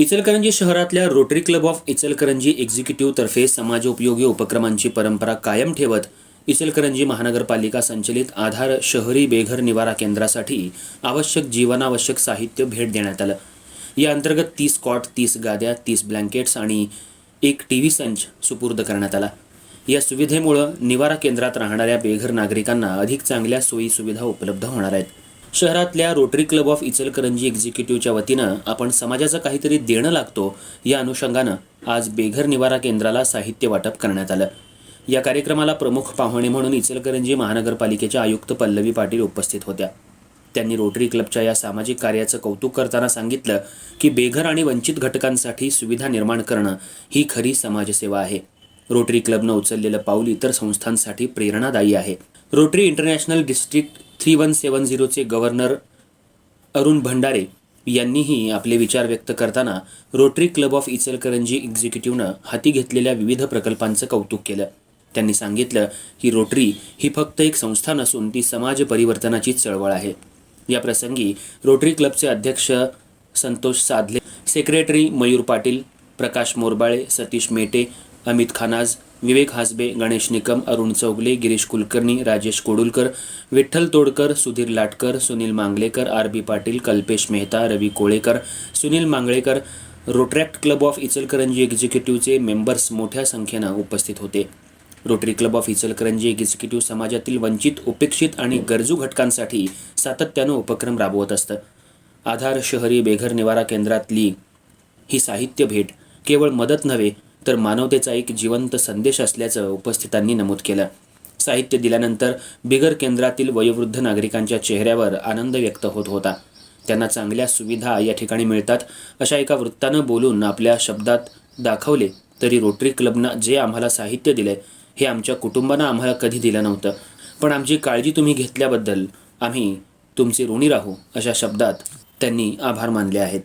इचलकरंजी शहरातल्या rotary club of Ichalkaranji executive तर्फे समाजोपयोगी उपक्रमांची परंपरा कायम ठेवत इचलकरंजी महानगरपालिका संचलित आधार शहरी बेघर निवारा केंद्रासाठी आवश्यक जीवनावश्यक साहित्य भेट देण्यात आलं. या अंतर्गत तीस कॉट तीस गाद्या तीस ब्लँकेट्स आणि एक टी व्ही संच सुपूर्द करण्यात आला. या सुविधेमुळं निवारा केंद्रात राहणाऱ्या बेघर नागरिकांना अधिक चांगल्या सोयी सुविधा उपलब्ध होणार आहेत. शहरातल्या रोटरी क्लब ऑफ इचलकरंजी एक्झिक्युटिव्हच्या वतीनं आपण समाजाचं काहीतरी देणं लागतो या अनुषंगानं आज बेघर निवारा केंद्राला साहित्य वाटप करण्यात आलं. या कार्यक्रमाला प्रमुख पाहुणे म्हणून इचलकरंजी महानगरपालिकेच्या आयुक्त पल्लवी पाटील उपस्थित होत्या. त्यांनी रोटरी क्लबच्या या सामाजिक कार्याचं कौतुक करताना सांगितलं की बेघर आणि वंचित घटकांसाठी सुविधा निर्माण करणं ही खरी समाजसेवा आहे. रोटरी क्लबनं उचललेलं पाऊल इतर संस्थांसाठी प्रेरणादायी आहे. Rotary international district three one seven झिरोचे governor Arun Bhandare यांनीही आपले विचार व्यक्त करताना रोटरी क्लब ऑफ इचलकरंजी एक्झिक्युटिव्हनं हाती घेतलेल्या विविध प्रकल्पांचं कौतुक केलं. त्यांनी सांगितलं की रोटरी ही फक्त एक संस्था नसून ती समाज परिवर्तनाची चळवळ आहे. या प्रसंगी रोटरी क्लबचे अध्यक्ष Santosh Sadhale secretary Mayur Patil Prakash Morbale Satish Mete Amit Khanaj Vivek Hasabe Ganesh Nikam Arun Chougale Girish Kulkarni Rajesh Kodulkar Vitthal Todkar Sudhir Latkar Sunil Mangalekar R B Patil Kalpesh Mehta Ravi Kolekar Sunil Mangalekar rotaract club of Ichalkaranji एक्झिक्युटिव्हचे members मोठ्या संख्येनं उपस्थित होते. Rotary club of Ichalkaranji executive समाजातील वंचित उपेक्षित आणि गरजू घटकांसाठी सातत्यानं उपक्रम राबवत असतं. आधार शहरी बेघर निवारा केंद्रातली ही साहित्य भेट केवळ मदत नव्हे तर मानवतेचा एक जिवंत संदेश असल्याचं उपस्थितांनी नमूद केलं. साहित्य दिल्यानंतर बिगर केंद्रातील वयोवृद्ध नागरिकांच्या चेहऱ्यावर आनंद व्यक्त होत होता. त्यांना चांगल्या सुविधा या ठिकाणी मिळतात. अशा एका वृत्तानं बोलून आपल्या शब्दात दाखवले तरी रोटरी क्लबनं जे आम्हाला साहित्य दिलंय हे आमच्या कुटुंबानं आम्हाला कधी दिलं नव्हतं. पण आमची काळजी तुम्ही घेतल्याबद्दल आम्ही तुमचे ऋणी राहू अशा शब्दात त्यांनी आभार मानले आहेत.